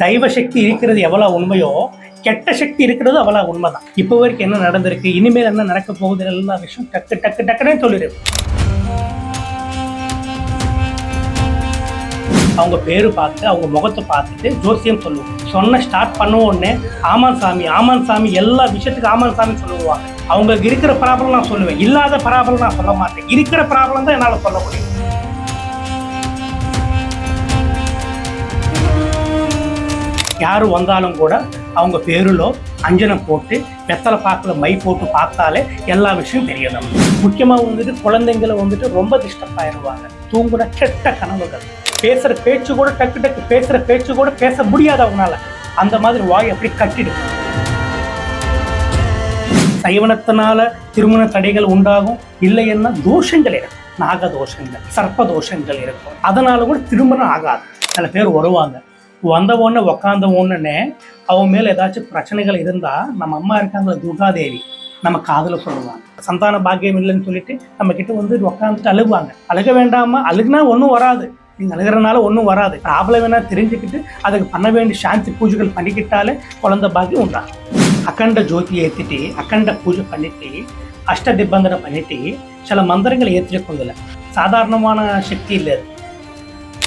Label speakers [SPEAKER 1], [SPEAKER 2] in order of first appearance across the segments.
[SPEAKER 1] தெய்வ சக்தி இருக்கிறது எவ்வளோ உண்மையோ கெட்ட சக்தி இருக்கிறது அவ்வளோ உண்மைதான். இப்போ வரைக்கும் என்ன நடந்திருக்கு இனிமேல் என்ன நடக்க போகுது எல்லா விஷயம் டக்கு டக்கு டக்குனே சொல்லிடுவேன். அவங்க பேரு பார்த்து அவங்க முகத்தை பார்த்துட்டு ஜோசியம் சொல்லுவோம் சொன்ன ஸ்டார்ட் பண்ண உடனே ஆமான் சாமி ஆமான் சாமி எல்லா விஷயத்துக்கும் ஆமான் சாமி சொல்லுவாங்க. அவங்களுக்கு இருக்கிற ப்ராப்ளம் நான் சொல்லுவேன். இல்லாத ப்ராப்ளம் நான் சொல்ல மாட்டேன். இருக்கிற ப்ராப்ளம் தான் என்னால் சொல்ல முடியும். யார் வந்தாலும் கூட அவங்க பேருலோ அஞ்சனம் போட்டு வெத்தலை பாக்கில் மை போட்டு பார்த்தாலே எல்லா விஷயம் தெரியணும் முக்கியமாக வந்துட்டு குழந்தைங்களை வந்துட்டு ரொம்ப டிஸ்டர்ப் ஆயிடுவாங்க. தூங்குன கெட்ட கனவுகள். பேசுகிற பேச்சு கூட டக்கு டக்கு பேசுகிற பேச்சு கூட பேச முடியாது அவங்களால. அந்த மாதிரி வாய் அப்படி கட்டிடும். சைவனத்தினால திருமண தடைகள் உண்டாகும். இல்லைன்னா தோஷங்கள் இருக்கும் நாக தோஷங்கள் சர்ப்ப தோஷங்கள் இருக்கும் அதனால கூட திருமணம் ஆகாது. சில பேர் வருவாங்க. வந்த உடனே உக்காந்த அவன் மேலே ஏதாச்சும் பிரச்சனைகள் இருந்தால் நம்ம அம்மா இருக்காங்கள துர்காதேவி நம்ம காதில் சொல்லுவாங்க. சந்தான பாக்கியம் இல்லைன்னு சொல்லிட்டு நம்ம கிட்ட வந்து உக்காந்துட்டு அழுகுவாங்க. அழுக வேண்டாமா அழுகுனா ஒன்றும் வராது. நீங்கள் அழுகிறனால ஒன்றும் வராது. ப்ராப்ளம் வேணால் தெரிஞ்சுக்கிட்டு அதுக்கு பண்ண வேண்டிய சாந்தி பூஜைகள் பண்ணிக்கிட்டாலே குழந்த பாக்கியம் உண்டாகும் அக்கண்ட ஜோதி ஏற்றிட்டு அக்கண்ட பூஜை பண்ணிட்டு அஷ்ட திபந்தனை பண்ணிட்டு சில மந்திரங்களை ஏற்றிருக்கோங்கல்ல சாதாரணமான சக்தி இல்லை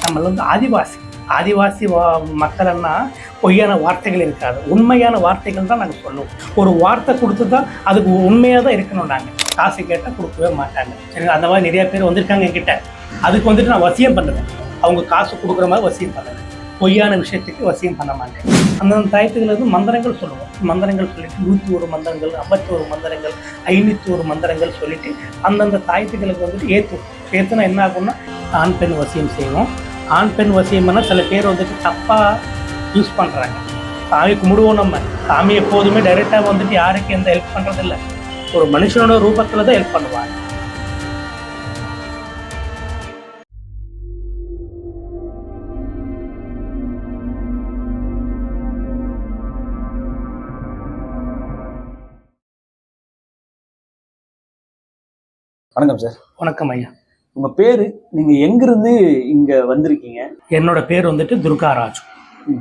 [SPEAKER 1] நம்மள வந்து ஆதிவாசி. ஆதிவாசி வா- மக்கள்னா பொய்யான வார்த்தைகள் இருக்காது. உண்மையான வார்த்தைகள் தான் நாங்கள் சொல்லுவோம். ஒரு வார்த்தை கொடுத்து தான் அதுக்கு உண்மையாக தான் இருக்கணும் நாங்கள் காசு கேட்டால் கொடுக்கவே மாட்டாங்க. சரி அந்த மாதிரி நிறையா பேர் வந்திருக்காங்க என்கிட்ட. அதுக்கு வந்துட்டு நான் வசியம் பண்ணுவேன். அவங்க காசு கொடுக்குற மாதிரி வசியம் பண்ணுவேன். பொய்யான விஷயத்துக்கு வசியம் பண்ண மாட்டேன். அந்தந்த டயத்துக்கு வந்து மந்திரங்கள் சொல்லுவோம். மந்திரங்கள் சொல்லிட்டு நூற்றி ஒரு மந்திரங்கள் ஐம்பத்தி ஒரு மந்திரங்கள் ஐநூற்றி ஒரு மந்திரங்கள் சொல்லிட்டு அந்தந்த தாயத்துகளுக்கு வந்துட்டு ஏற்றுவோம் ஏற்றுனா என்ன ஆகும்னா ஆண் பெண் வசியம் செய்வோம். ஆண் பெண் வசியம்னா சில பேர் வந்துட்டு தப்பாக யூஸ் பண்ணுறாங்க சாமி கும்பிடுவோம் நம்ம. சாமி எப்போதுமே டைரெக்டாக வந்துட்டு யாருக்கு எந்த ஹெல்ப் பண்ணுறதில்ல ஒரு மனுஷனோட ரூபத்தில் தான் ஹெல்ப் பண்ணுவாங்க.
[SPEAKER 2] வணக்கம் சார்.
[SPEAKER 1] வணக்கம் ஐயா.
[SPEAKER 2] உங்க பேரு? நீங்க எங்கிருந்து இங்க வந்திருக்கீங்க?
[SPEAKER 1] என்னோட பேர் வந்துட்டு துர்காராஜ்.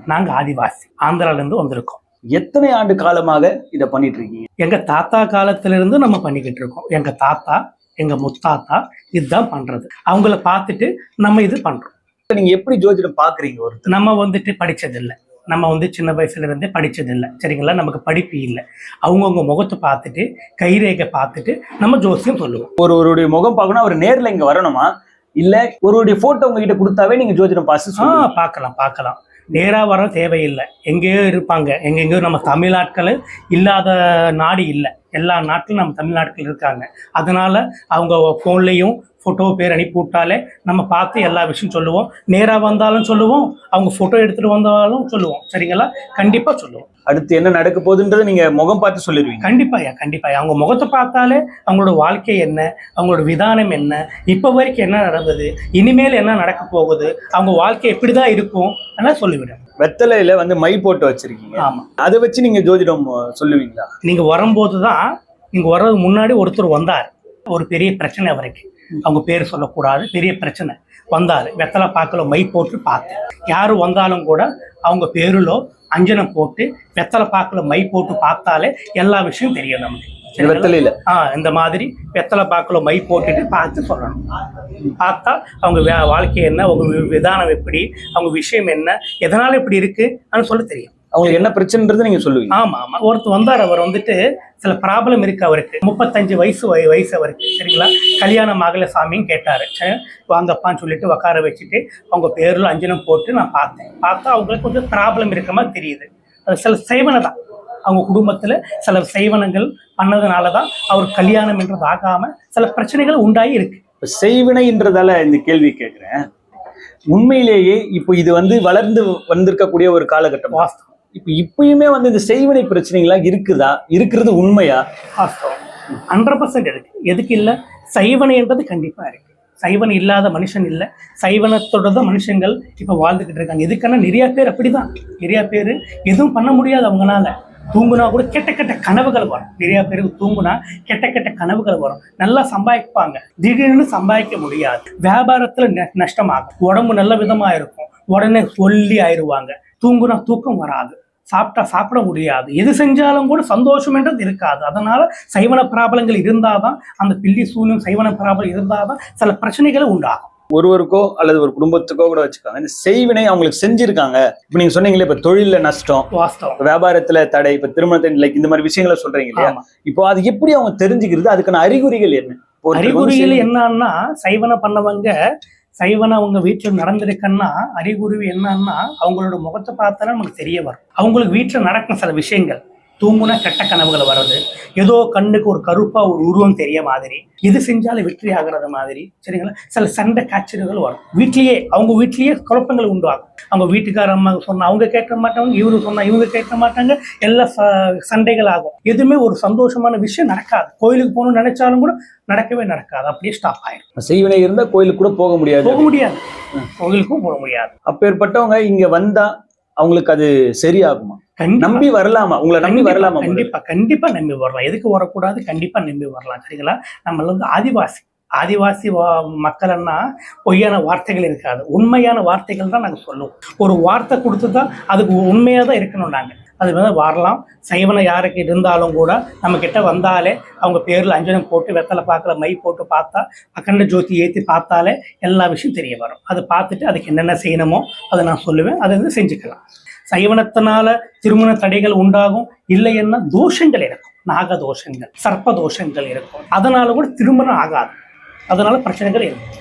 [SPEAKER 1] நாங்கள் ஆதிவாசி. ஆந்திராலேருந்து வந்திருக்கோம்.
[SPEAKER 2] எத்தனை ஆண்டு காலமாக இதை பண்ணிட்டு இருக்கீங்க
[SPEAKER 1] எங்க தாத்தா காலத்துல இருந்து நம்ம பண்ணிக்கிட்டு இருக்கோம். எங்க தாத்தா எங்க முத்தாத்தா இதுதான் பண்றது. அவங்கள பார்த்துட்டு நம்ம இது பண்றோம்.
[SPEAKER 2] நீங்க எப்படி ஜோதிடம் பாக்குறீங்க ஒருத்தர்
[SPEAKER 1] நம்ம வந்துட்டு படிச்சதில்லை. நம்ம வந்து சின்ன வயசுல இருந்தே படிச்சதில்லை. சரிங்களா? நமக்கு படிப்பு இல்லை. அவங்கவுங்க முகத்தை பார்த்துட்டு கைரேகை பார்த்துட்டு நம்ம ஜோசியம் சொல்லுவோம்.
[SPEAKER 2] ஒருவருடைய முகம் பார்க்கணும் அவர் நேர்ல இங்க வரணுமா? இல்ல ஒருவருடைய போட்டோ உங்ககிட்ட கொடுத்தாவே நீங்க ஜோதிடம் பாஸ்
[SPEAKER 1] ஆ பார்க்கலாம் பார்க்கலாம். நேரா வர தேவையில்லை. எங்கேயோ இருப்பாங்க. எங்கெங்கேயோ நம்ம தமிழ்நாட்கள் இல்லாத நாடு இல்லை. எல்லா நாட்டிலும் நம்ம தமிழ்நாட்கள் இருக்காங்க. அதனால அவங்க ஃபோன்லேயும் ஃபோட்டோ பேர் அனுப்பி விட்டாலே நம்ம பார்த்து எல்லா விஷயம் சொல்லுவோம். நேராக வந்தாலும் சொல்லுவோம். அவங்க ஃபோட்டோ எடுத்துகிட்டு வந்தாலும் சொல்லுவோம். சரிங்களா? கண்டிப்பாக சொல்லுவோம்.
[SPEAKER 2] அடுத்து என்ன நடக்க போகுதுன்றதை நீங்க முகம் பார்த்து சொல்லிடுவீங்க.
[SPEAKER 1] கண்டிப்பாயா கண்டிப்பாயா அவங்க முகத்தை பார்த்தாலே அவங்களோட வாழ்க்கை என்ன அவங்களோட விதானம் என்ன இப்போ வரைக்கும் என்ன நடந்தது இனிமேல் என்ன நடக்க போகுது அவங்க வாழ்க்கை எப்படி தான் இருக்கும் எல்லாம் சொல்லிவிடும்
[SPEAKER 2] வெத்தலையில வந்து மை போட்டு வச்சிருக்கீங்க.
[SPEAKER 1] ஆமாம்
[SPEAKER 2] அதை வச்சு நீங்க ஜோதிடம் சொல்லுவீங்களா?
[SPEAKER 1] நீங்க வரும்போது தான் நீங்க வர்றதுக்கு முன்னாடி ஒருத்தர் வந்தார். ஒரு பெரிய பிரச்சனை அவருக்கு. அவங்க பேர் சொல்லக்கூடாது. பெரிய பிரச்சனை. வந்தார். வெத்தலை பாக்கில் மை போட்டு பார்த்தேன். யார் வந்தாலும் கூட அவங்க பேருலோ அஞ்சனம் போட்டு வெத்தலை பாக்கில் மை போட்டு பார்த்தாலே எல்லா விஷயம் தெரியும் நமக்கு?
[SPEAKER 2] வெத்தலையில?
[SPEAKER 1] ஆ இந்த மாதிரி வெத்தலை பாக்கில் மை போட்டுட்டு பார்த்து சொல்லணும். பார்த்தா அவங்க வாழ்க்கை என்ன? அவங்க விதானம் எப்படி? அவங்க விஷயம் என்ன? எதனால இப்படி இருக்கு? சொல்ல தெரியும்.
[SPEAKER 2] அவங்களுக்கு என்ன பிரச்சனைன்றது நீங்க சொல்லுவீங்க.
[SPEAKER 1] ஆமா ஆமா. ஒருத்தர் வந்தார் அவர் வந்துட்டு சில ப்ராப்ளம் இருக்கு அவருக்கு. முப்பத்தஞ்சு வயசு வய- வயசு அவருக்கு சரிங்களா? கல்யாணம் ஆகல சாமின்னு கேட்டாரு. வாங்கப்பான்னு சொல்லிட்டு உட்கார வச்சுட்டு அவங்க பேர்ல அஞ்சனம் போட்டு நான் பார்த்தேன். பார்த்தா அவங்களுக்கு கொஞ்சம் ப்ராப்ளம் இருக்க மாதிரி தெரியுது. அது சில செய்வனை தான். அவங்க குடும்பத்துல சில செய்வனங்கள் பண்ணதுனால தான் அவர் கல்யாணம் என்றது ஆகாம சில பிரச்சனைகள் உண்டாகி இருக்கு.
[SPEAKER 2] இப்ப செய்வினைன்றதால இந்த கேள்வி கேட்கிறேன் உண்மையிலேயே இப்போ இது வந்து வளர்ந்து வந்திருக்கக்கூடிய ஒரு காலகட்டம்.
[SPEAKER 1] வாஸ்தவம்.
[SPEAKER 2] இப்போ இப்பயுமே வந்து இந்த செய்வினை பிரச்சனைகள்லாம் இருக்குதா? இருக்கிறது உண்மையா?
[SPEAKER 1] ஹண்ட்ரட் பர்சன்ட் இருக்கு. எதுக்கு இல்லை? சைவனைன்றது கண்டிப்பாக இருக்கு. சைவன் இல்லாத மனுஷன் இல்லை. சைவனத்தோட தான் மனுஷங்கள் இப்போ வாழ்ந்துக்கிட்டு இருக்காங்க. எதுக்கான நிறையா பேர் அப்படிதான். நிறையா பேர் எதுவும் பண்ண முடியாது அவங்களால. தூங்குனா கூட கெட்ட கெட்ட கனவுகள் வரும். நிறைய பேருக்கு தூங்குனா கெட்ட கெட்ட கனவுகள் வரும். நல்லா சம்பாதிப்பாங்க. திடீர்னு சம்பாதிக்க முடியாது. வியாபாரத்தில் ந- நஷ்டமாகும். உடம்பு நல்ல விதமாக இருக்கும். உடனே சொல்லி ஆயிடுவாங்க தூங்குனா தூக்கம் வராது. சாப்பிட்டா சாப்பிட முடியாது. எது செஞ்சாலும் கூட சந்தோஷம்ன்றது இருக்காது. அதனால சைவன பிராபலங்கள் இருந்தாதான் அந்த பில்லி சூனியம் சைவன பிராபலம் இருந்தாதான் சில பிரச்சனைகள் உண்டாகும்.
[SPEAKER 2] ஒருவருக்கோ அல்லது ஒரு குடும்பத்துக்கோ கூட வச்சுக்காங்க. இந்த செய்வினை அவங்களுக்கு செஞ்சிருக்காங்க. இப்ப நீங்க சொன்னீங்களே இப்ப தொழில்ல நஷ்டம்
[SPEAKER 1] வாஸ்தவம்.
[SPEAKER 2] வியாபாரத்துல தடை இப்ப திருமணத்தின் லைக் இந்த மாதிரி விஷயங்களை சொல்றீங்க இல்லையா. இப்போ அது எப்படி அவங்க தெரிஞ்சுக்கிறது? அதுக்கான அறிகுறிகள் என்ன?
[SPEAKER 1] அறிகுறிகள் என்னன்னா சைவனை பண்ணவங்க சைவனை அவங்க வீட்டில் நடந்திருக்குன்னா அறிகுறி என்னன்னா அவங்களோட முகத்தை பார்த்தா நமக்கு தெரிய வரும். அவங்களுக்கு வீட்டில் நடக்கும் சில விஷயங்கள். தூங்குனா கெட்ட கனவுகள் வர்றது. ஏதோ கண்ணுக்கு ஒரு கருப்பா ஒரு உருவம் தெரிய மாதிரி. எது செஞ்சாலும் வெற்றி ஆகுறது மாதிரி. சரிங்களா? சில சண்டை காய்ச்சல்கள் வரும். வீட்லயே அவங்க வீட்லயே குழப்பங்கள் உண்டாகும். அவங்க வீட்டுக்கார அம்மா சொன்னா அவங்க கேட்க மாட்டாங்க இவரு சொன்னா இவங்க கேட்க மாட்டாங்க. எல்லாம் ச- சண்டைகள் ஆகும். எதுவுமே ஒரு சந்தோஷமான விஷயம் நடக்காது. கோயிலுக்கு போகணும்னு நினைச்சாலும் கூட நடக்கவே நடக்காது. அப்படியே ஸ்டாப் ஆயிடும்
[SPEAKER 2] செய்வினை இருந்தா கோயிலுக்கு கூட போக முடியாது.
[SPEAKER 1] போக முடியாது. கோயிலுக்கும் போக முடியாது.
[SPEAKER 2] அப்பேற்பட்டவங்க இங்க வந்தா அவங்களுக்கு அது சரியாகுமா? நம்பி வரலாமா? உங்களை நம்பி வரலாமா?
[SPEAKER 1] கண்டிப்பா கண்டிப்பா நம்பி வரலாம். எதுக்கு வரக்கூடாது? கண்டிப்பா நம்பி வரலாம் சரிங்களா? நம்ம வந்து ஆதிவாசி. ஆதிவாசி மக்கள்னா பொய்யான வார்த்தைகள் இருக்காது. உண்மையான வார்த்தைகள் தான் நாங்கள் சொல்லுவோம். ஒரு வார்த்தை கொடுத்து தான் அதுக்கு உண்மையாக தான் இருக்கணும் நாங்கள் அது வந்து வரலாம். சைவனை யாருக்கு இருந்தாலும் கூட நம்ம கிட்ட வந்தாலே அவங்க பேரில் அஞ்சனம் போட்டு வெத்தலை பார்க்கல மை போட்டு பார்த்தா அக்கண்ட ஜோதி ஏற்றி பார்த்தாலே எல்லா விஷயம் தெரிய வரும். அதை பார்த்துட்டு அதுக்கு என்னென்ன செய்யணுமோ அதை நான் சொல்லுவேன். அதை வந்து செஞ்சுக்கலாம். சைவனத்தினால திருமண தடைகள் உண்டாகும். இல்லைன்னா தோஷங்கள் இருக்கும். நாக தோஷங்கள் சர்ப்ப தோஷங்கள் இருக்கும். அதனால கூட திருமணம் ஆகாது. அதனால பிரச்சனைகள் இருக்கும்.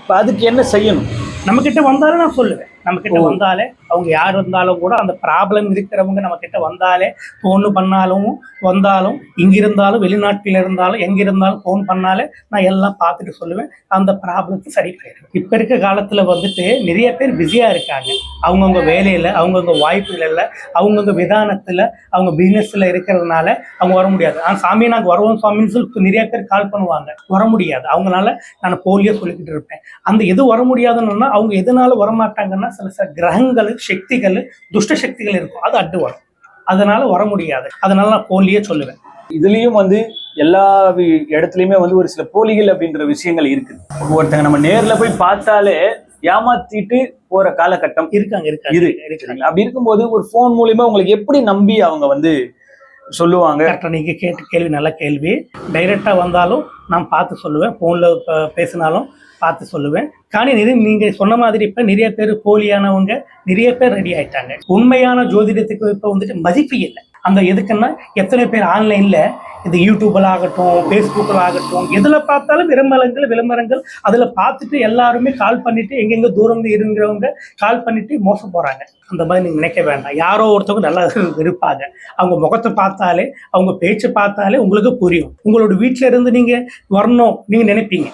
[SPEAKER 2] இப்ப அதுக்கு என்ன செய்யணும்?
[SPEAKER 1] நம்ம கிட்ட வந்தாலே நான் சொல்லுவேன். நம்ம கிட்ட. வந்தாலே அவங்க யார் இருந்தாலும் கூட அந்த ப்ராப்ளம் இருக்கிறவங்க நம்ம கிட்ட வந்தாலே ஃபோன் பண்ணாலும் வந்தாலும் இங்கிருந்தாலும் வெளிநாட்டில் இருந்தாலும் எங்கே இருந்தாலும் ஃபோன் பண்ணாலே நான் எல்லாம் பார்த்துட்டு சொல்லுவேன். அந்த ப்ராப்ளத்தை சரி பண்ணிடுவேன். இப்போ இருக்க காலத்தில் வந்துட்டு நிறைய பேர் பிஸியாக இருக்காங்க. அவங்கவுங்க வேலையில் அவங்கவுங்க வாய்ப்புகளில் அவங்கவுங்க விதானத்தில் அவங்க பிஸ்னஸில் இருக்கிறதுனால அவங்க வர முடியாது. ஆனால் சாமி நாங்கள் வருவோம் சாமின்னு சொல்லி நிறைய பேர் கால் பண்ணுவாங்க. வர முடியாது. அவங்களால நான் போலியோ சொல்லிக்கிட்டு இருப்பேன். அந்த எது வர முடியாதுன்னா அவங்க எதனால வரமாட்டாங்கன்னா சில சில கிரகங்கள் சக்திகள் துஷ்ட சக்திகள் இருக்கும். அது அட்டு வரும் அதனால வர முடியாது. அதனால நான் போலியே சொல்லுவேன்.
[SPEAKER 2] இதுலயும் வந்து எல்லா இடத்துலயுமே வந்து ஒரு சில போலிகள் அப்படின்ற விஷயங்கள் இருக்குது. ஒருத்தங்க நம்ம நேர்ல போய் பார்த்தாலே ஏமாத்திட்டு போற காலகட்டம்
[SPEAKER 1] இருக்காங்க இருக்காங்க
[SPEAKER 2] இரு.
[SPEAKER 1] இருக்காங்க
[SPEAKER 2] சரிங்களா? அப்படி இருக்கும்போது ஒரு ஃபோன் மூலியமா உங்களுக்கு எப்படி நம்பி அவங்க வந்து சொல்லுவாங்க?
[SPEAKER 1] கரெக்டாக நீங்க கேட்ட கேள்வி நல்ல கேள்வி. டைரக்டா வந்தாலும் நான் பார்த்து சொல்லுவேன். ஃபோனில் பேசினாலும் பார்த்து சொல்லுவேன். కానీ இது நீங்க சொன்ன மாதிரி இப்ப நிறைய பேர் போலியானவங்க நிறைய பேர் ரெடி ஆயிட்டாங்க. உண்மையான ஜோதிடத்துக்கு இப்ப வந்துட்டு மதிப்பு இல்லை. அந்த எதுக்குன்னா எத்தனை பேர் ஆன்லைன்ல இது யூடியூப்ல ஆகட்டும் ஃபேஸ்புக்கில் ஆகட்டும் எதுல பார்த்தாலும் விளம்பரங்கள் விளம்பரங்கள் அதுல பார்த்துட்டு எல்லாருமே கால் பண்ணிட்டு எங்கெங்க தூரம் இருங்கிறவங்க கால் பண்ணிட்டு மோசம் போறாங்க. அந்த மாதிரி நீங்க நினைக்க வேண்டாம். யாரோ ஒருத்தவங்க நல்லா இருப்பாங்க. அவங்க முகத்தை பார்த்தாலே அவங்க பேச்சு பார்த்தாலே உங்களுக்கு புரியும். உங்களோட வீட்டில இருந்து நீங்க வரணும் நீங்க நினைப்பீங்க.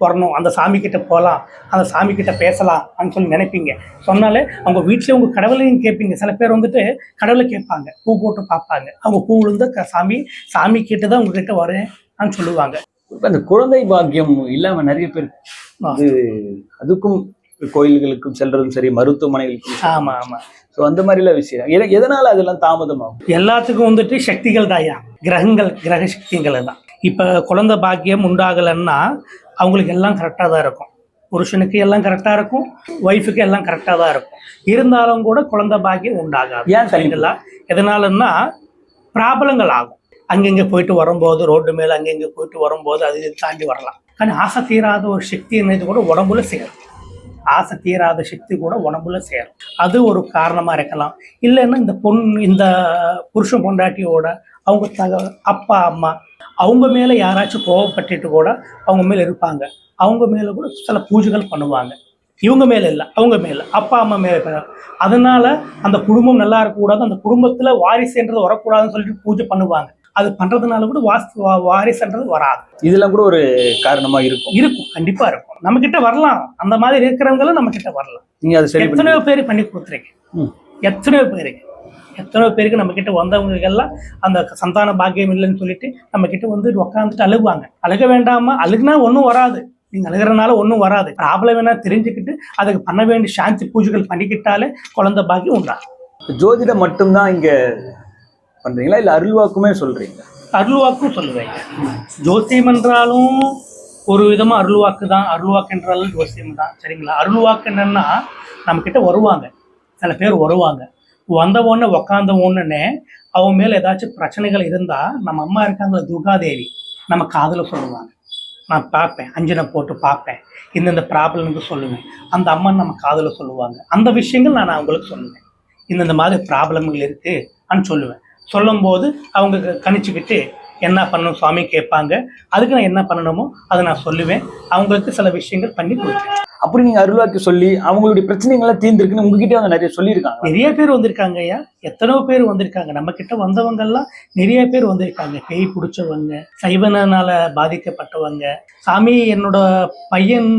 [SPEAKER 1] வரணும் அந்த சாமி கிட்ட போகலாம் அந்த சாமி கிட்ட பேசலாம் அப்படின்னு சொல்லி நினைப்பீங்க. சொன்னாலே அவங்க வீட்டில் உங்க கடவுளையும் கேட்பீங்க. சில பேர் வந்துட்டு கடவுளை கேட்பாங்க பூ போட்டு பார்ப்பாங்க. அவங்க பூ விழுந்து சாமி சாமி கிட்ட தான் உங்ககிட்ட வரேன் அப்படின்னு சொல்லுவாங்க.
[SPEAKER 2] அந்த குழந்தை பாக்கியம் இல்லாம நிறைய பேர் அது அதுக்கும் கோயில்களுக்கும் செல்றதும் சரி மருத்துவமனைகளுக்கும்
[SPEAKER 1] ஆமா ஆமா.
[SPEAKER 2] ஸோ அந்த மாதிரிலாம் விஷயம். எத- எதனால அதெல்லாம் தாமதமாகும்?
[SPEAKER 1] எல்லாத்துக்கும் வந்துட்டு சக்திகள் தாயா கிரகங்கள் கிரக சக்திகள் தான் இப்போ குழந்தை பாக்கியம் உண்டாகலைன்னா அவங்களுக்கு எல்லாம் கரெக்டாக தான் இருக்கும். புருஷனுக்கு எல்லாம் கரெக்டாக இருக்கும் ஒய்ஃபுக்கு எல்லாம் கரெக்டாக தான் இருக்கும். இருந்தாலும் கூட குழந்தை பாக்கியம் உண்டாகாது.
[SPEAKER 2] ஏன்
[SPEAKER 1] சரிங்களா எதனாலன்னா ப்ராப்ளங்கள் ஆகும். அங்கங்கே போயிட்டு வரும்போது ரோட்டு மேலே அங்கங்கே போயிட்டு வரும்போது அது தாண்டி வரலாம். ஆனால் ஆசை தீராத ஒரு சக்தி என்னது கூட உடம்புல சேரும். ஆசை தீராத சக்தி கூட உடம்புல சேரும். அது ஒரு காரணமாக இருக்கலாம். இல்லைன்னா இந்த பொன் இந்த புருஷன் பொண்டாட்டியோட அவங்க தக அப்பா அம்மா அவங்க மேலே யாராச்சும் கோவப்பட்டுட்டு கூட அவங்க மேலே இருப்பாங்க. அவங்க மேலே கூட சில பூஜைகள் பண்ணுவாங்க. இவங்க மேலே இல்லை அவங்க மேலே. அப்பா அம்மா மேலே அதனால அந்த குடும்பம் நல்லா இருக்கக்கூடாது அந்த குடும்பத்தில் வாரிசுன்றது வரக்கூடாதுன்னு சொல்லிட்டு பூஜை பண்ணுவாங்க. அது பண்ணுறதுனால கூட வாஸ்து வாரிசுன்றது வராது.
[SPEAKER 2] இதெல்லாம் கூட ஒரு காரணமா இருக்கும்.
[SPEAKER 1] இருக்கும் கண்டிப்பாக இருக்கும். நம்ம கிட்ட வரலாம். அந்த மாதிரி இருக்கிறவங்களும் நம்ம கிட்ட வரலாம்.
[SPEAKER 2] நீங்க அதை
[SPEAKER 1] எத்தனையோ பேர் பண்ணி கொடுத்துருக்கேன்
[SPEAKER 2] ம்.
[SPEAKER 1] எத்தனையோ பேருக்கு. எத்தனையோ பேருக்கு நம்ம கிட்ட வந்தவங்களுக்கு எல்லாம் அந்த சந்தான பாக்கியம் இல்லைன்னு சொல்லிட்டு நம்ம கிட்ட வந்து உட்காந்துட்டு அழுகுவாங்க. அழுக வேண்டாமா? அழுகுனா ஒன்றும் வராது. நீங்க அழுகிறனால ஒன்றும் வராது. ப்ராப்ளம் வேணா தெரிஞ்சுக்கிட்டு அதுக்கு பண்ண வேண்டிய சாந்தி பூஜைகள் பண்ணிக்கிட்டாலே குழந்தை பாக்கியம் உண்டாகும்.
[SPEAKER 2] ஜோதிடம் மட்டும்தான் இங்க பண்றீங்களா? இல்ல அருள்வாக்குமே சொல்றீங்க
[SPEAKER 1] அருள்வாக்கும் சொல்லுவேன் ஜோசியம் என்றாலும் ஒரு விதமா அருள்வாக்கு தான். அருள்வாக்கு என்றாலும் ஜோசியம் தான். சரிங்களா? அருள்வாக்கு என்னன்னா நம்ம கிட்ட வருவாங்க. சில பேர் வருவாங்க. வந்தவோன்னு உக்காந்த உடனே அவன் மேலே ஏதாச்சும் பிரச்சனைகள் இருந்தால் நம்ம அம்மா இருக்காங்கள துர்காதேவி நம்ம காதில் சொல்லுவாங்க. நான் பார்ப்பேன் அஞ்சனை போட்டு பார்ப்பேன் இந்தந்த ப்ராப்ளம்னு சொல்லுவேன். அந்த அம்மா நம்ம காதில் சொல்லுவாங்க. அந்த விஷயங்கள் நான் அவங்களுக்கு சொல்லுவேன். இந்தந்த மாதிரி ப்ராப்ளம்கள் இருக்கு சொல்லுவேன். சொல்லும்போது அவங்க க- கணிச்சுக்கிட்டு என்ன பண்ணணும் சுவாமி கேட்பாங்க. அதுக்கு நான் என்ன பண்ணணுமோ அதை நான் சொல்லுவேன். அவங்களுக்கு சில விஷயங்கள் பண்ணி கொடுப்பேன்.
[SPEAKER 2] அப்படி நீங்க அருள்வாக்கு சொல்லி அவங்களுடைய பிரச்சனைகள்லாம் தீர்ந்துருக்குன்னு உங்ககிட்ட வந்து நிறைய சொல்லியிருக்காங்க.
[SPEAKER 1] நிறைய பேர் வந்திருக்காங்க ஐயா. எத்தனையோ பேர் வந்திருக்காங்க. நம்ம கிட்ட வந்தவங்க எல்லாம் நிறைய பேர் வந்திருக்காங்க. பேய் பிடிச்சவங்க சைவனால பாதிக்கப்பட்டவங்க. சாமி என்னோட பையன்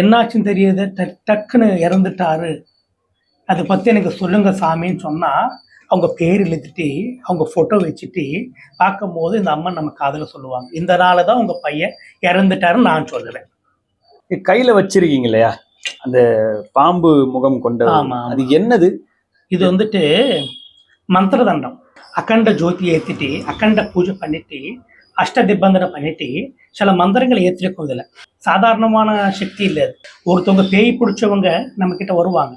[SPEAKER 1] என்னாச்சுன்னு தெரியுது. டக் டக்குன்னு இறந்துட்டாரு. அதை பத்தி எனக்கு சொல்லுங்க சாமின்னு சொன்னா அவங்க பேர் எழுதிட்டு அவங்க போட்டோ வச்சுட்டு பார்க்கும்போது இந்த அம்மா நம்ம காதில் சொல்லுவாங்க. இந்த நாள் தான் உங்க பையன் இறந்துட்டாருன்னு நான் சொல்லுவேன்
[SPEAKER 2] கையில வச்சிருக்கீங்க இல்லையா அந்த பாம்பு முகம் கொண்ட. அது என்னது?
[SPEAKER 1] இது வந்துட்டு மந்திர தண்டம். அகண்ட ஜோதி ஏத்திட்டு அகண்ட பூஜை பண்ணிட்டு அஷ்ட திப்பந்தனை பண்ணிட்டு சில மந்திரங்களை ஏற்றிருக்கும் இதுல. சாதாரணமான சக்தி இல்லை. ஒருத்தவங்க பேய் பிடிச்சவங்க நம்ம கிட்ட வருவாங்க.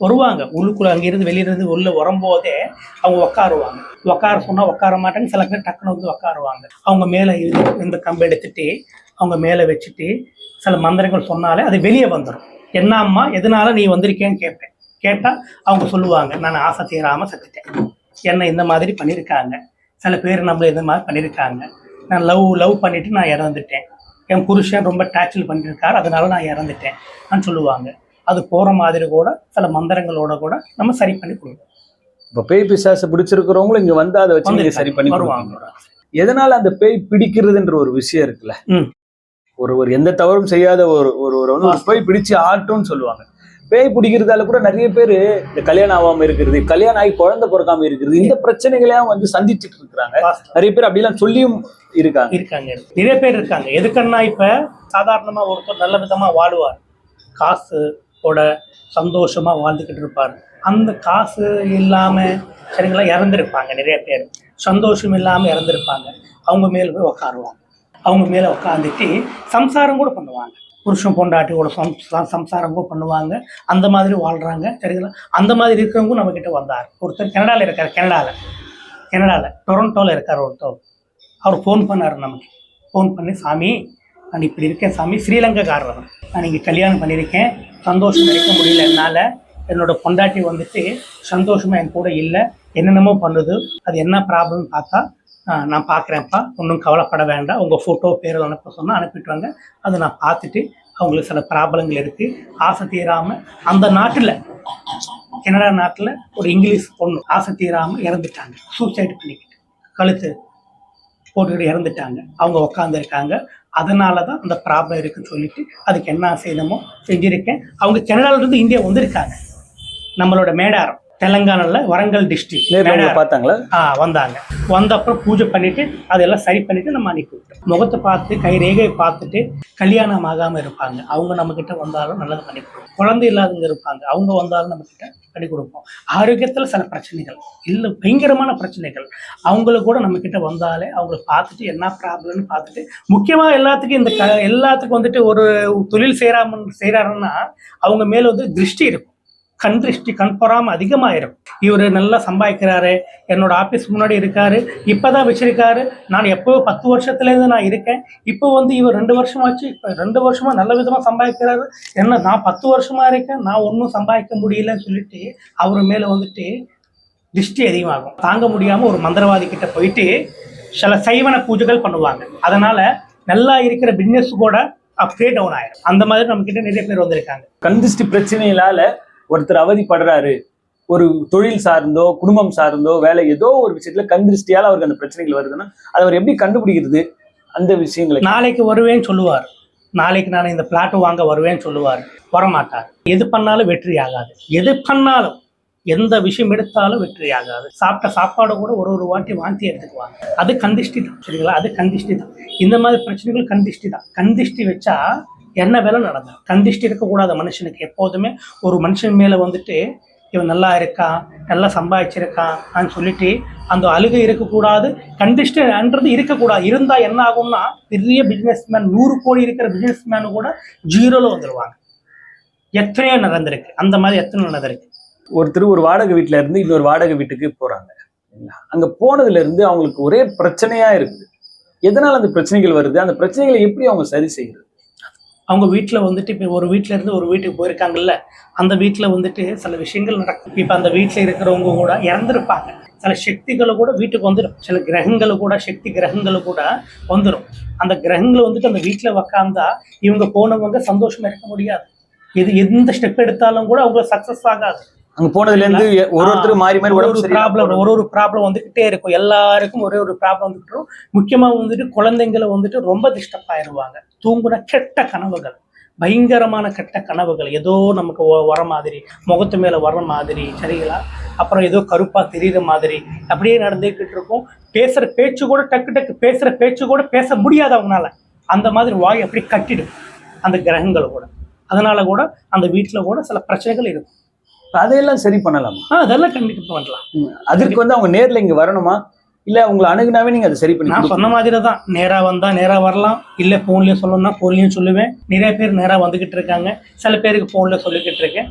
[SPEAKER 1] வருவாங்க. உள்ளுக்குள்ள அங்கிருந்து வெளியிருந்து உள்ள வரும்போதே அவங்க உட்காருவாங்க உட்கார சொன்னா உட்கார மாட்டாங்க சில பேர் டக்குன்னு வந்து உட்காருவாங்க அவங்க மேல இந்த கம்பு எடுத்துட்டு அவங்க மேல வச்சுட்டு சில மந்திரங்கள் சொன்னாலே அது வெளியே வந்துடும் என்ன அம்மா எதனால நீ வந்திருக்கேன்னு கேட்பேன். கேட்டா அவங்க சொல்லுவாங்க நான் ஆசை தீராம செத்துட்டேன் என்ன இந்த மாதிரி பண்ணியிருக்காங்க சில பேர் நம்மள இந்த மாதிரி பண்ணியிருக்காங்க நான் லவ் லவ் பண்ணிட்டு நான் இறந்துட்டேன். என் புருஷன் ரொம்ப டார்ச்சல் பண்ணியிருக்காரு அதனால நான் இறந்துட்டேன் நான் சொல்லுவாங்க. அது போற மாதிரி கூட சில மந்திரங்களோட கூட நம்ம சரி பண்ணி கொடுப்போம்
[SPEAKER 2] இப்ப பேய் பிசாசு பிடிச்சிருக்கிறவங்களும் இங்க வந்து அதை வச்சு சரி பண்ணி
[SPEAKER 1] வருவாங்க.
[SPEAKER 2] எதனால அந்த பேய் பிடிக்கிறதுன்ற ஒரு விஷயம் இருக்குல்ல?
[SPEAKER 1] ம்.
[SPEAKER 2] ஒரு ஒரு எந்த தவறும் செய்யாத ஒரு ஒரு வந்து ஒரு பேய் பிடிச்சு ஆட்டும்னு சொல்லுவாங்க. பேய் பிடிக்கிறதால கூட நிறைய பேர் இந்த கல்யாணம் ஆகாம இருக்கிறது கல்யாணம் ஆகி குழந்தை பிறக்காம இருக்கிறது இந்த பிரச்சனைகளையும் வந்து சந்திச்சுட்டு இருக்கிறாங்க. நிறைய பேர் அப்படிலாம் சொல்லியும் இருக்காங்க.
[SPEAKER 1] இருக்காங்க. நிறைய பேர் இருக்காங்க. எதுக்குன்னா இப்ப சாதாரணமா ஒருத்தர் நல்ல விதமா வாழுவார். காசு ஓட சந்தோஷமா வாழ்ந்துக்கிட்டு இருப்பார். அந்த காசு இல்லாம சரிங்களா இறந்துருப்பாங்க நிறைய பேர். சந்தோஷம் இல்லாம இறந்துருப்பாங்க. அவங்க மேல போய் உட்காருவாங்க அவங்க மேலே உட்காந்துட்டு சம்சாரம் கூட பண்ணுவாங்க. புருஷன் பொண்டாட்டியோட சம் சம்சாரம் கூட பண்ணுவாங்க. அந்த மாதிரி வாழ்கிறாங்க சரிங்களா? அந்த மாதிரி இருக்கிறவங்க நம்மக்கிட்ட வந்தார். ஒருத்தர் கனடாவில் இருக்கார் கனடாவில் கனடாவில் டொரண்டோவில் இருக்கார் ஒருத்தர். அவர் ஃபோன் பண்ணார் நமக்கு. ஃபோன் பண்ணி சாமி நான் இப்படி இருக்கேன் சாமி. ஸ்ரீலங்காக்காரர். நான் இங்கே கல்யாணம் பண்ணியிருக்கேன். சந்தோஷம் இருக்க முடியல என்னால். என்னோட பொண்டாட்டி வந்துட்டு சந்தோஷமாக என் கூட இல்லை. என்னென்னமோ பண்ணுது. அது என்ன ப்ராப்ளம்னு பார்த்தா நான் பார்க்குறேன்ப்பா. ஒன்றும் கவலைப்பட வேண்டாம். உங்கள் ஃபோட்டோ பேரில் அனுப்ப சொன்னால் அனுப்பிட்டு வாங்க. அதை நான் பார்த்துட்டு அவங்களுக்கு சில ப்ராப்ளங்கள் இருக்குது ஆசை தீராமல் அந்த நாட்டில் கனடா நாட்டில் ஒரு இங்கிலீஷ் பொண்ணு ஆசை தீராமல் இறந்துட்டாங்க. சூசைட் பண்ணிக்கிட்டு. கழுத்து போட்டுக்கிட்டு இறந்துட்டாங்க. அவங்க உட்காந்துருக்காங்க அதனால தான் அந்த ப்ராப்ளம் இருக்குன்னு சொல்லிட்டு அதுக்கு என்ன செய்யணுமோ செஞ்சுருக்கேன். அவங்க கனடால இந்தியா வந்திருக்காங்க. நம்மளோட மேடாரம். தெலங்கானால வரங்கல் டிஸ்ட்ரிக்ட்
[SPEAKER 2] பார்த்தாங்களா?
[SPEAKER 1] ஆ வந்தாங்க. வந்த அப்புறம் பூஜை பண்ணிட்டு அதெல்லாம் சரி பண்ணிட்டு நம்ம அனுப்பி விட்டோம் முகத்தை பார்த்து கை ரேகையை பார்த்துட்டு கல்யாணம் ஆகாம இருப்பாங்க. அவங்க நம்ம கிட்ட வந்தாலும் நல்லது பண்ணி கொடுப்போம். குழந்தை இல்லாதவங்க இருப்பாங்க. அவங்க வந்தாலும் நம்ம கிட்ட பண்ணி கொடுப்போம். ஆரோக்கியத்துல சில பிரச்சனைகள் இல்ல பயங்கரமான பிரச்சனைகள் அவங்களுக்கு கூட நம்ம கிட்ட வந்தாலே அவங்களை பார்த்துட்டு என்ன ப்ராப்ளம்னு பார்த்துட்டு முக்கியமா எல்லாத்துக்கும் இந்த க எல்லாத்துக்கும் வந்துட்டு ஒரு தொழில் செய்யறாம செய்யறாருன்னா அவங்க மேல வந்து திருஷ்டி இருக்கும். கண் திருஷ்டி கண் பொறாமல் அதிகமாயிரும். இவர் நல்லா சம்பாதிக்கிறாரு என்னோட ஆஃபீஸ் முன்னாடி இருக்காரு இப்பதான் வச்சிருக்காரு. நான் எப்போ பத்து வருஷத்துலேருந்து நான் இருக்கேன். இப்போ வந்து இவர் ரெண்டு வருஷமாச்சு இப்போ ரெண்டு வருஷமாக நல்ல விதமாக சம்பாதிக்கிறாரு. என்ன நான் பத்து வருஷமாக இருக்கேன் நான் ஒன்றும் சம்பாதிக்க முடியலன்னு சொல்லிட்டு அவர் மேலே வந்துட்டு திருஷ்டி அதிகமாகும். தாங்க முடியாமல் ஒரு மந்திரவாதி கிட்ட போயிட்டு சில சைவன பூஜைகள் பண்ணுவாங்க. அதனால நல்லா இருக்கிற பிஸ்னஸ் கூட அப்படியே டவுன் ஆயிடும் அந்த மாதிரி நம்ம கிட்ட நிறைய பேர் வந்திருக்காங்க.
[SPEAKER 2] கந்திஷ்டி பிரச்சனையினால ஒருத்தர் அவதிப்படுறாரு ஒரு தொழில் சார்ந்தோ குடும்பம் சார்ந்தோ வேலை ஏதோ ஒரு விஷயத்துல கந்திருஷ்டியால அவருக்கு அந்த பிரச்சனைகள் வருதுன்னா அதை அவர் எப்படி கண்டுபிடிக்கிறது? அந்த விஷயங்களை
[SPEAKER 1] நாளைக்கு வருவேன்னு சொல்லுவார். நாளைக்கு நான் இந்த பிளாட் வாங்க வருவேன்னு சொல்லுவார். வரமாட்டார். எது பண்ணாலும் வெற்றி ஆகாது. எது பண்ணாலும் எந்த விஷயம் எடுத்தாலும் வெற்றி ஆகாது. சாப்பிட்ட சாப்பாடு கூட ஒரு ஒரு வாட்டி வாந்தி எடுத்துக்குவாங்க. அது கந்திஷ்டி தான் சரிங்களா? அது கந்திஷ்டி தான் இந்த மாதிரி பிரச்சனைகள் கந்திஷ்டி தான் கந்திஷ்டி வச்சா என்ன வேலை நடந்தது? கண்டிஷ்டி இருக்கக்கூடாத மனுஷனுக்கு எப்போதுமே ஒரு மனுஷன் மேலே வந்துட்டு இவன் நல்லா இருக்கான் நல்லா சம்பாதிச்சிருக்கான் சொல்லிட்டு அந்த அழுகை இருக்கக்கூடாது. கண்டிஷ்டன்றது இருக்கக்கூடாது. இருந்தால் என்ன ஆகும்னா பெரிய பிஸ்னஸ்மேன் நூறு கோடி இருக்கிற பிஸ்னஸ்மேனு கூட ஜீரோவில் வந்துடுவாங்க எத்தனையோ நடந்திருக்கு அந்த மாதிரி எத்தனை நடந்திருக்கு
[SPEAKER 2] ஒருத்தர் ஒரு வாடகை வீட்டில் இருந்து இன்னொரு வாடகை வீட்டுக்கு போகிறாங்க அங்கே போனதுலேருந்து அவங்களுக்கு ஒரே பிரச்சனையாக இருக்குது. எதனால் அந்த பிரச்சனைகள் வருது? அந்த பிரச்சனைகளை எப்படி அவங்க சரி செய்கிறது
[SPEAKER 1] அவங்க வீட்டில் வந்துட்டு இப்போ ஒரு வீட்டில இருந்து ஒரு வீட்டுக்கு போயிருக்காங்கல்ல அந்த வீட்டில் வந்துட்டு சில விஷயங்கள் நடக்கும். இப்போ அந்த வீட்டில் இருக்கிறவங்க கூட இறந்துருப்பாங்க. சில சக்திகளை கூட வீட்டுக்கு வந்துடும் சில கிரகங்களை கூட சக்தி கிரகங்களை கூட வந்துடும் அந்த கிரகங்கள் வந்துட்டு அந்த வீட்டில் உக்காந்தா இவங்க போனவங்க சந்தோஷமா இருக்க முடியாது. இது எந்த ஸ்டெப் எடுத்தாலும் கூட அவங்க சக்சஸ் ஆகாது.
[SPEAKER 2] அங்க போனதுல இருந்து ஒரு ஒருத்தர் மாறி மாறி
[SPEAKER 1] ஒரு ஒரு ப்ராப்ளம். ஒரு ஒரு ப்ராப்ளம் வந்துகிட்டே இருக்கும். எல்லாருக்கும் ஒரே ஒரு ப்ராப்ளம் வந்துட்டு இருக்கும். முக்கியமா வந்துட்டு குழந்தைங்களை வந்துட்டு ரொம்ப டிஸ்டர்ப் ஆயிடுவாங்க தூங்குன கெட்ட கனவுகள். பயங்கரமான கெட்ட கனவுகள். ஏதோ நமக்கு வர மாதிரி முகத்து மேல வர்ற மாதிரி சரிங்களா? அப்புறம் ஏதோ கருப்பா தெரியுற மாதிரி. அப்படியே நடந்துக்கிட்டு இருக்கும். பேசுற பேச்சு கூட டக்கு டக்கு பேசுற பேச்சு கூட பேச முடியாது அவங்களால. அந்த மாதிரி வாய் அப்படி கட்டிடும் அந்த கிரகங்கள் கூட. அதனால கூட அந்த வீட்டுல கூட சில பிரச்சனைகள் இருக்கும்.
[SPEAKER 2] அதையெல்லாம் சரி பண்ணலாமா?
[SPEAKER 1] அதெல்லாம் கண்டிப்பா பண்ணலாம்.
[SPEAKER 2] அதுக்கு வந்து அவங்க நேர்ல இங்க வரணுமா? இல்ல உங்களை அணுகுனாவே நீங்க அதை சரி பண்ணி
[SPEAKER 1] நான். சொன்ன மாதிரி தான் நேரா வந்தா நேரா வரலாம். இல்ல போன்லயே சொல்லணும்னா போன்லயும் சொல்லுவேன். நிறைய பேர் நேரா வந்துகிட்டு இருக்காங்க. சில பேருக்கு போன்ல சொல்லிக்கிட்டு இருக்கேன்.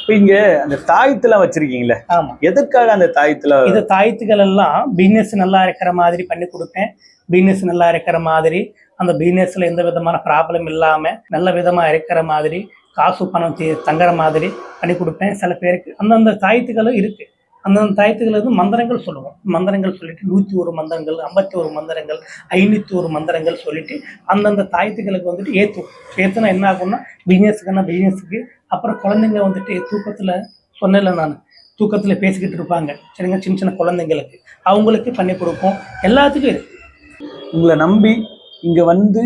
[SPEAKER 2] இப்ப இங்க அந்த தாயத்தெல்லாம் வச்சிருக்கீங்களே?
[SPEAKER 1] ஆமா.
[SPEAKER 2] எதற்காக அந்த தாயத்துல
[SPEAKER 1] இது தாயத்துகள் எல்லாம் பிசினஸ் நல்லா இருக்கிற மாதிரி பண்ணி கொடுப்பேன். பிசினஸ் நல்லா இருக்கிற மாதிரி அந்த பிசினஸ்ல எந்த விதமான ப்ராப்ளம் இல்லாம நல்ல விதமா இருக்கிற மாதிரி காசு பணம் தங்குற மாதிரி பண்ணி கொடுப்பேன். சில பேருக்கு அந்தந்த தாயத்துகளும் இருக்கு. அந்தந்த தாயத்துகள் வந்து மந்திரங்கள் சொல்லுவோம். மந்திரங்கள் சொல்லிட்டு நூற்றி ஒரு மந்திரங்கள் ஐம்பத்தி ஒரு மந்திரங்கள் ஐநூற்றி ஒரு மந்திரங்கள் சொல்லிட்டு அந்தந்த தாயத்துகளுக்கு வந்துட்டு ஏற்றும் ஏற்றுனா என்ன ஆகும்னா பிஸ்னஸுக்குன்னா பிஸ்னஸுக்கு அப்புறம் குழந்தைங்க வந்துட்டு தூக்கத்தில் சொன்னேன்ல நான் தூக்கத்தில் பேசிக்கிட்டு இருப்பாங்க. சரிங்க சின்ன சின்ன குழந்தைங்களுக்கு. அவங்களுக்கு பண்ணி கொடுப்போம். எல்லாத்துக்கும் இருக்கு.
[SPEAKER 2] உங்களை நம்பி இங்க வந்து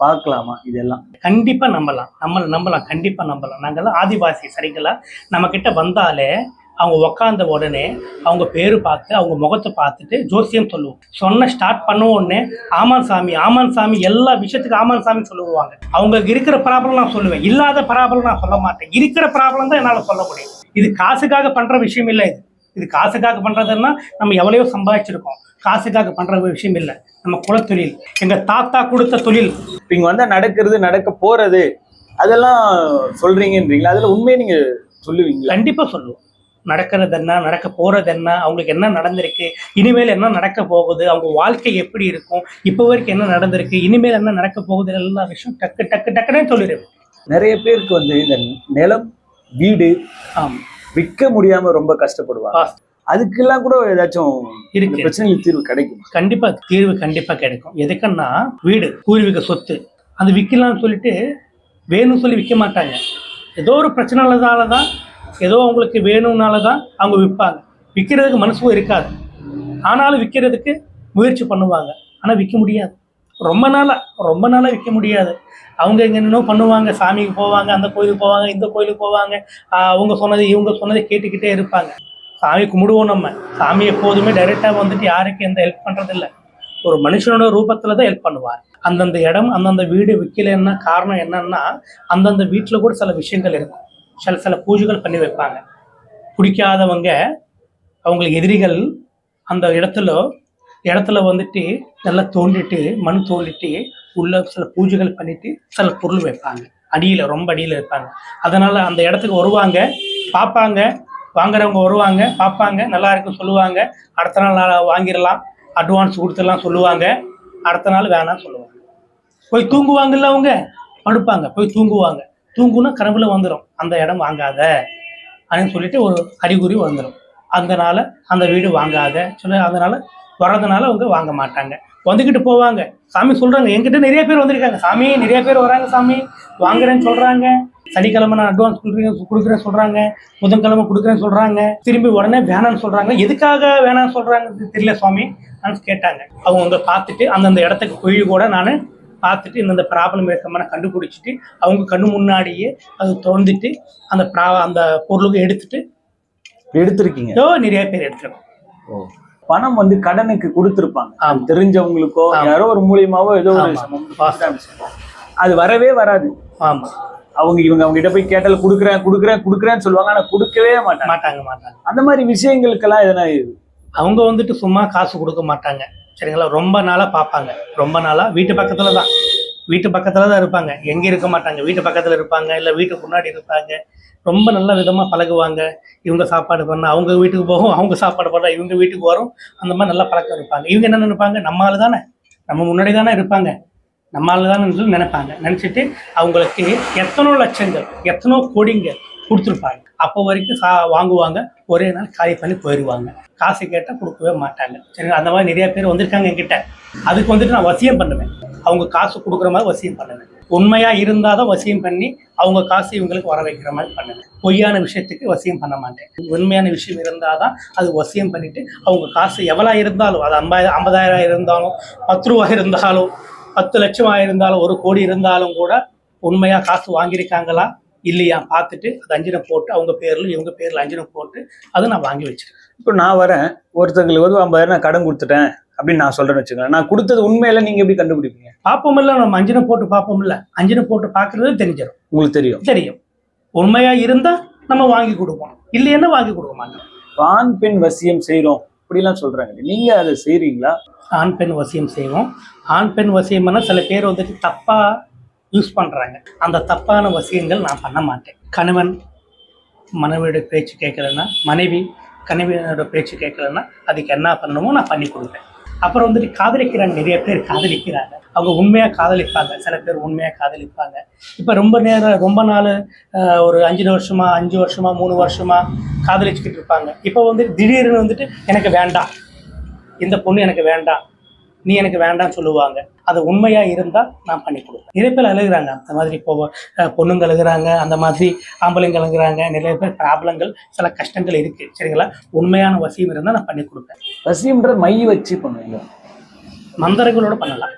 [SPEAKER 2] பார்க்கலாமா இதெல்லாம்?
[SPEAKER 1] கண்டிப்பா நம்பலாம். நம்ம நம்பலாம். கண்டிப்பா நம்பலாம். நாங்கெல்லாம் ஆதிவாசி சரிங்களா? நம்ம கிட்ட வந்தாலே அவங்க உக்காந்த உடனே அவங்க பேரு பார்த்து அவங்க முகத்தை பார்த்துட்டு ஜோசியம் சொல்லுவோம். சொன்ன ஸ்டார்ட் பண்ண உடனே ஆமான் சாமி ஆமான் சாமி எல்லா விஷயத்துக்கும் ஆமான் சாமி சொல்லுவாங்க. அவங்களுக்கு இருக்கிற ப்ராப்ளம் நான் சொல்லுவேன். இல்லாத ப்ராப்ளம் நான் சொல்ல மாட்டேன். இருக்கிற ப்ராப்ளம் தான் என்னால் சொல்ல முடியும். இது காசுக்காக பண்ற விஷயம் இல்லை இது. இது காசுக்காக பண்றதுன்னா நம்ம எவ்வளவோ சம்பாதிச்சிருக்கோம். காசுக்காக பண்ற விஷயம் இல்லை. நம்ம குலத்தொழில். எங்க தாத்தா கொடுத்த தொழில்.
[SPEAKER 2] இங்க வந்தா நடக்கிறது நடக்க போறது அதெல்லாம் சொல்றீங்கன்றீங்களா? அதுல உண்மையை நீங்க சொல்லுவீங்களா?
[SPEAKER 1] கண்டிப்பா சொல்லுவோம். நடக்கிறது என்ன நடக்க போறது என்ன அவங்களுக்கு என்ன நடந்திருக்கு இனிமேல் என்ன நடக்க போகுது அவங்க வாழ்க்கை எப்படி இருக்கும் இப்போ வரைக்கும் என்ன நடந்திருக்கு இனிமேல் என்ன நடக்க போகுது எல்லா விஷயம் டக்கு டக்கு டக்குனே சொல்லிடுவேன்.
[SPEAKER 2] நிறைய பேருக்கு வந்து இந்த நிலம் வீடு விற்க முடியாம ரொம்ப கஷ்டப்படுவாங்க. அதுக்கெல்லாம் கூட ஏதாச்சும்
[SPEAKER 1] இருக்கு.
[SPEAKER 2] பிரச்சனைகளுக்கு தீர்வு கிடைக்கும்?
[SPEAKER 1] கண்டிப்பா தீர்வு கண்டிப்பா கிடைக்கும். எதுக்குன்னா வீடு பூர்வீக சொத்து. அது விற்கலாம்னு சொல்லிட்டு வேணும்னு சொல்லி விற்க மாட்டாங்க. ஏதோ ஒரு பிரச்சனைனால தான் ஏதோ அவங்களுக்கு வேணும்னால தான் அவங்க விற்பாங்க. விற்கிறதுக்கு மனசும் இருக்காது. ஆனாலும் விற்கிறதுக்கு முயற்சி பண்ணுவாங்க. ஆனால் விற்க முடியாது. ரொம்ப நாளாக ரொம்ப நாளாக விற்க முடியாது. அவங்க என்னென்னோ பண்ணுவாங்க. சாமிக்கு போவாங்க அந்த கோயிலுக்கு போவாங்க இந்த கோயிலுக்கு போவாங்க. அவங்க சொன்னது இவங்க சொன்னதை கேட்டுக்கிட்டே இருப்பாங்க. சாமி கும்பிடுவோம் நம்ம. சாமி எப்போதுமே டைரெக்டாக வந்துட்டு யாருக்கும் எந்த ஹெல்ப் பண்ணுறதில்ல ஒரு மனுஷனோட ரூபத்தில் தான் ஹெல்ப் பண்ணுவார். அந்தந்த இடம் அந்தந்த வீடு விற்கலைன்னா காரணம் என்னன்னா அந்தந்த வீட்டில் கூட சில விஷயங்கள் இருக்கும். சில சில பூஜைகள் பண்ணி வைப்பாங்க. பிடிக்காதவங்க அவங்களுக்கு எதிரிகள் அந்த இடத்துல இடத்துல வந்துட்டு நல்லா தோண்டிட்டு மண் தோண்டிட்டு உள்ள சில பூஜைகள் பண்ணிட்டு சில பொருள் வைப்பாங்க. அடியில் ரொம்ப அடியில் இருப்பாங்க அதனால் அந்த இடத்துக்கு வருவாங்க பார்ப்பாங்க. வாங்குறவங்க வருவாங்க பார்ப்பாங்க. நல்லா இருக்குன்னு சொல்லுவாங்க. அடுத்த நாள் வாங்கிடலாம் அட்வான்ஸ் கொடுத்துடலாம் சொல்லுவாங்க. அடுத்த நாள் வேணாம் சொல்லுவாங்க. போய் தூங்குவாங்கல்ல அவங்க? படுப்பாங்க போய் தூங்குவாங்க. தூங்குனா கனவுல வந்துடும் அந்த இடம் வாங்காத அப்படின்னு சொல்லிட்டு ஒரு அறிகுறி வந்துடும் அதனால அந்த வீடு வாங்காத சொல்ல அதனால வர்றதுனால அவங்க வாங்க மாட்டாங்க. வந்துக்கிட்டு போவாங்க. சாமி சொல்றாங்க. என்கிட்ட நிறைய பேர் வந்திருக்காங்க. சாமி நிறைய பேர் வராங்க சாமி. வாங்குறேன்னு சொல்றாங்க. சனிக்கிழமை நான் அட்வான்ஸ் கொடுக்குறேன் கொடுக்குறேன்னு சொல்றாங்க. புதன்கிழமை கொடுக்குறேன்னு சொல்றாங்க. திரும்பி உடனே வேணாம்னு சொல்றாங்க. எதுக்காக வேணாம்னு சொல்றாங்க தெரியல சுவாமி நான் கேட்டாங்க. அவங்க வந்து பார்த்துட்டு அந்தந்த இடத்துக்கு போய் கூட நான் பார்த்துட்டு இந்தந்த ப்ராப்ளம் இருக்கமான கண்டுபிடிச்சிட்டு அவங்க கண்ணு முன்னாடியே அது தோண்டிட்டு அந்த ப்ரா அந்த பொருளுக்கு எடுத்துட்டு
[SPEAKER 2] எடுத்திருக்கீங்க.
[SPEAKER 1] ஏதோ நிறைய பேர் எடுத்துருக்கோம்.
[SPEAKER 2] பணம் வந்து கடனுக்கு கொடுத்திருப்பாங்க. தெரிஞ்சவங்களுக்கோ. யாரோ ஒரு மூலியமாவோ ஏதோ ஒரு. அது வரவே வராது.
[SPEAKER 1] ஆமா.
[SPEAKER 2] அவங்க இவங்க அவங்க கிட்ட போய் கேட்டால் கொடுக்குறேன் கொடுக்குறேன் கொடுக்குறேன்னு சொல்லுவாங்க ஆனா கொடுக்கவே மாட்டாங்க.
[SPEAKER 1] மாட்டாங்க மாட்டாங்க.
[SPEAKER 2] அந்த மாதிரி விஷயங்களுக்கெல்லாம் எதனா
[SPEAKER 1] அவங்க வந்துட்டு சும்மா காசு கொடுக்க மாட்டாங்க. சரிங்களா? ரொம்ப நாளாக பார்ப்பாங்க ரொம்ப நாளாக வீட்டு பக்கத்தில் தான் வீட்டு பக்கத்தில் தான் இருப்பாங்க. எங்கே இருக்க மாட்டாங்க. வீட்டு பக்கத்தில் இருப்பாங்க. இல்லை வீட்டுக்கு முன்னாடி இருப்பாங்க. ரொம்ப நல்ல விதமாக பழகுவாங்க. இவங்க சாப்பாடு பண்ண அவங்க வீட்டுக்கு போகும் அவங்க சாப்பாடு பண்ண இவங்க வீட்டுக்கு வரும். அந்த மாதிரி நல்லா பழக்கம் இருப்பாங்க. இவங்க என்ன நினைப்பாங்க? நம்ம தானே நம்ம முன்னாடி தானே இருப்பாங்க. நம்ம ஆளு தானே நினைப்பாங்க. நினச்சிட்டு அவங்களுக்கு எத்தனோ லட்சங்கள் எத்தனோ கோடிங்கள் கொடுத்துருப்பாங்க. அப்போ வரைக்கும் சா வாங்குவாங்க. ஒரே நாள் காலி பண்ணி போயிடுவாங்க காசு கேட்டால் கொடுக்கவே மாட்டாங்க. சரி அந்த மாதிரி நிறைய பேர் வந்திருக்காங்க என்கிட்ட. அதுக்கு வந்துட்டு நான் வசியம் பண்ணுவேன். அவங்க காசு கொடுக்குற மாதிரி வசியம் பண்ணுவேன். உண்மையாக இருந்தால் தான் வசியம் பண்ணி அவங்க காசு இவங்களுக்கு வர வைக்கிற மாதிரி பண்ணுவேன். பொய்யான விஷயத்துக்கு வசியம் பண்ண மாட்டேன். உண்மையான விஷயம் இருந்தால் தான் அது வசியம் பண்ணிட்டு அவங்க காசு எவ்வளோ இருந்தாலும் அது ஐம்பதாயிரம் ஐம்பதாயிரம் இருந்தாலும் பத்து ரூபா இருந்தாலும் பத்து லட்சம் இருந்தாலும் ஒரு கோடி இருந்தாலும் கூட உண்மையாக காசு வாங்கியிருக்காங்களா? இல்லையா? பார்த்துட்டு அது அஞ்சனை போட்டு அவங்க பேர்ல இவங்க பேர்ல அஞ்சனை போட்டு அதை நான் வாங்கி வச்சிருக்கேன்.
[SPEAKER 2] இப்போ நான் வரேன். ஒருத்தங்களுக்கு வந்து ஐம்பதாயிரம் நான் கடன் கொடுத்துட்டேன் அப்படின்னு நான் சொல்றேன்னு வச்சுக்கோங்க நான் கொடுத்தது உண்மையில நீங்க எப்படி கண்டுபிடிப்பீங்க?
[SPEAKER 1] பார்ப்போம்ல நம்ம அஞ்சனை போட்டு பார்ப்போம்ல. அஞ்சனை போட்டு பார்க்கறது தெரிஞ்சிடும்.
[SPEAKER 2] உங்களுக்கு தெரியும்.
[SPEAKER 1] தெரியும். உண்மையா இருந்தா நம்ம வாங்கி கொடுப்போம். இல்லைன்னா வாங்கி கொடுக்க மாட்டோம்.
[SPEAKER 2] ஆண் பெண் வசியம் செய்றோம். இப்படிலாம் சொல்றாங்க. நீங்க அதை செய்றீங்களா?
[SPEAKER 1] ஆண் பெண் வசியம் செய்வோம். ஆண் பெண் வசியம்னா சில பேர் வந்துட்டு தப்பா யூஸ் பண்ணுறாங்க அந்த தப்பான விஷயங்கள் நான் பண்ண மாட்டேன். கணவன் மனைவியோட பேச்சு கேட்கலன்னா மனைவி கணவனோட பேச்சு கேட்கலன்னா அதுக்கு என்ன பண்ணணுமோ நான் பண்ணி கொடுப்பேன். அப்புறம் வந்துட்டு காதலிக்கிறாங்க நிறைய பேர் காதலிக்கிறாங்க. அவங்க உண்மையாக காதலிப்பாங்க. சில பேர் உண்மையாக காதலிப்பாங்க. இப்போ ரொம்ப நேரம் ரொம்ப நாள் ஒரு அஞ்சு வருஷமா அஞ்சு வருஷமா மூணு வருஷமா காதலிச்சுக்கிட்டு இருப்பாங்க. இப்போ வந்துட்டு திடீர்னு வந்துட்டு எனக்கு வேண்டாம். இந்த பொண்ணு எனக்கு வேண்டாம். நீ எனக்கு வேண்டாம்னு சொல்லுவாங்க. அது உண்மையா இருந்தா நான் பண்ணி கொடுப்பேன். நிறைய பேர் அழுகுறாங்க. அந்த மாதிரி இப்போ பொண்ணுங்க அழுகுறாங்க. அந்த மாதிரி ஆம்பளைங்க அழுகுறாங்க. நிறைய பேர் ப்ராப்ளங்கள் சில கஷ்டங்கள் இருக்கு. சரிங்களா? உண்மையான வசியம் இருந்தால் நான் பண்ணி கொடுப்பேன்.
[SPEAKER 2] வசியம்ன்ற மை வச்சு பண்ணுவீங்க.
[SPEAKER 1] மந்திரங்களோட பண்ணலாம்.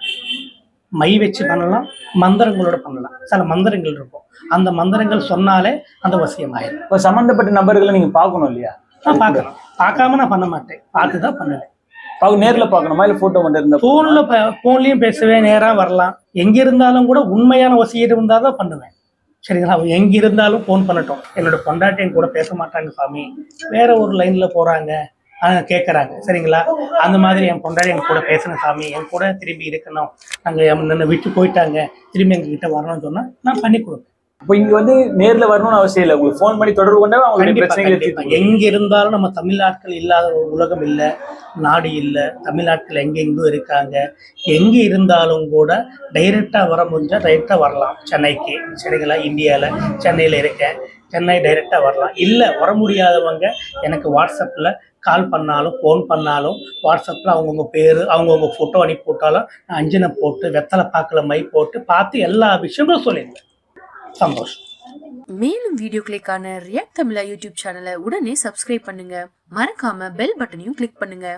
[SPEAKER 1] மை வச்சு பண்ணலாம். மந்திரங்களோட பண்ணலாம். சில மந்திரங்கள் இருக்கும். அந்த மந்திரங்கள் சொன்னாலே அந்த வசியம் ஆயிடும்
[SPEAKER 2] இப்போ சம்பந்தப்பட்ட நபர்களை நீங்க பார்க்கணும் இல்லையா?
[SPEAKER 1] நான் பார்க்கணும். பார்க்காம நான் பண்ண மாட்டேன். பார்த்து தான் பண்ணுவேன்.
[SPEAKER 2] அவங்க நேர்ல பாக்கணுமா? இல்ல போட்டோ மட்டும் இருந்தா
[SPEAKER 1] போன்ல போன்லயும் பேசுவேன் நேரா வரலாம். எங்க இருந்தாலும் கூட உண்மையான வசியம் இருந்தாதான் பண்ணுவேன். சரிங்களா? அவங்க எங்க இருந்தாலும் ஃபோன் பண்ணட்டும். என்னோட பொண்டாட்டி கூட பேச மாட்டாங்க சாமி. வேற ஒரு லைன்ல போறாங்க. ஆஹ் கேட்கறாங்க சரிங்களா? அந்த மாதிரி என் பொண்டாட்டி என் கூட பேசணும் சாமி. என் கூட திரும்பி இருக்கணும். அங்க என்னை விட்டு போயிட்டாங்க. திரும்பி எங்ககிட்ட வரணும்னு சொன்னா நான் பண்ணி கொடுப்பேன்.
[SPEAKER 2] இப்போ இங்க வந்து நேர்ல வரணும்னு அவசியம் இல்லை. உங்களுக்கு ஃபோன் பண்ணி தொடர்பு கொண்டா அவங்களுடைய
[SPEAKER 1] கண்டிப்பா,
[SPEAKER 2] பிரச்சனைகளை
[SPEAKER 1] எங்க இருந்தாலும் நம்ம தமிழ்நாட்கள் இல்லாத ஒரு உலகம் இல்லை நாடு இல்லை தமிழ்நாட்டில் எங்கெங்கும் இருக்காங்க. எங்க இருந்தாலும் கூட டைரக்டா வர முடிஞ்சா டைரக்டா வரலாம். சென்னைக்கு சரிங்களா இந்தியால சென்னையில இருக்கேன். சென்னை டைரக்டா வரலாம். இல்லை வர முடியாதவங்க எனக்கு வாட்ஸ்அப்ல கால் பண்ணாலும் ஃபோன் பண்ணாலும் வாட்ஸ்அப்பில் அவங்கவுங்க பேர் அவங்கவுங்க ஃபோட்டோ அனுப்பி போட்டாலும் நான் அஞ்சனை போட்டு வெத்தலை பாக்கில் மை போட்டு பார்த்து எல்லா விஷயங்களும் சொல்லிடுவேன். சந்தோஷம்.
[SPEAKER 3] மேலும் வீடியோக்களுக்கான ரியாக்ட் தமிழா யூடியூப் சேனலை உடனே சப்ஸ்கிரைப் பண்ணுங்க. மறக்காம பெல் பட்டனையும் கிளிக் பண்ணுங்க.